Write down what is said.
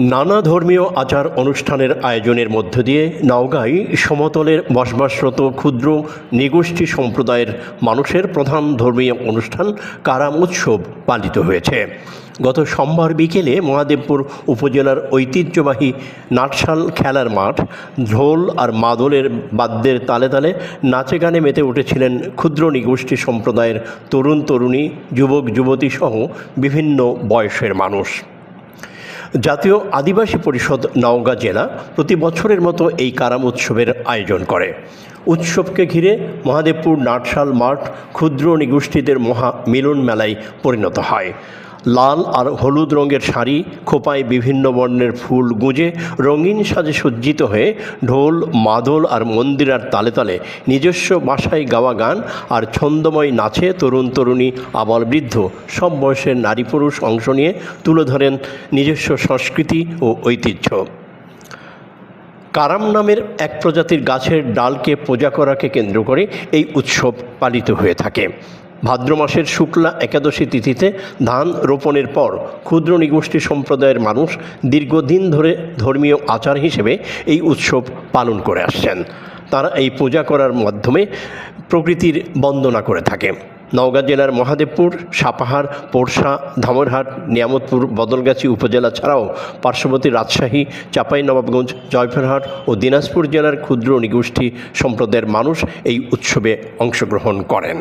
নানা ধর্মীয় আচার অনুষ্ঠানের আয়োজনের মধ্য দিয়ে নওগাঁয় সমতলের বসবাসরত ক্ষুদ্র নিগোষ্ঠী সম্প্রদায়ের মানুষের প্রধান ধর্মীয় অনুষ্ঠান কারাম উৎসব পালিত হয়েছে। গত সোমবার বিকেলে মহাদেবপুর উপজেলার ঐতিহ্যবাহী নাটশাল খেলার মাঠ ঢোল আর মাদলের বাদ্যের তালে তালে নাচে গানে মেতে উঠেছিলেন ক্ষুদ্র নিগোষ্ঠী সম্প্রদায়ের তরুণ তরুণী, যুবক যুবতী সহ বিভিন্ন বয়সের মানুষ। জাতীয় আদিবাসী পরিষদ নওগাঁ জেলা প্রতি বছরের মতো এই কারাম উৎসবের আয়োজন করে। উৎসবকে ঘিরে মহাদেবপুর নাটশাল মাঠ, ক্ষুদ্র নিগোষ্ঠীদের মহা মিলন মেলায় পরিণত হয়। লাল আর হলুদ রঙের শাড়ি, খোপায় বিভিন্ন বর্ণের ফুল গুঁজে রঙিন সাজে সজ্জিত হয়ে ঢোল, মাদল আর মন্দিরার তালে তালে নিজস্ব বাসায় গাওয়া গান আর ছন্দময় নাচে তরুণ তরুণী, আবাল বৃদ্ধ, সব বয়সের নারী পুরুষ অংশ নিয়ে তুলে ধরেন নিজস্ব সংস্কৃতি ও ঐতিহ্য। কারাম নামের এক প্রজাতির গাছের ডালকে পূজা করাকে কেন্দ্র করে এই উৎসব পালিত হয়ে থাকে। ভাদ্র মাসের শুক্লা একাদশী তিথিতে ধান রোপণের পর ক্ষুদ্র নিগোষ্ঠী সম্প্রদায়ের মানুষ দীর্ঘদিন ধরে ধর্মীয় আচার হিসেবে এই উৎসব পালন করে আসছেন। তারা এই পূজা করার মাধ্যমে প্রকৃতির বন্দনা করে থাকে। নওগাঁ জেলার মহাদেবপুর, সাপাহার পোরশা ধামরহাট, নিয়ামতপুর, বদলগাছি উপজেলা ছাড়াও পার্শ্ববর্তী রাজশাহী, চাঁপাইনবাবগঞ্জ, জয়পুরহাট ও দিনাজপুর জেলার ক্ষুদ্র নিগোষ্ঠী সম্প্রদায়ের মানুষ এই উৎসবে অংশগ্রহণ করেন।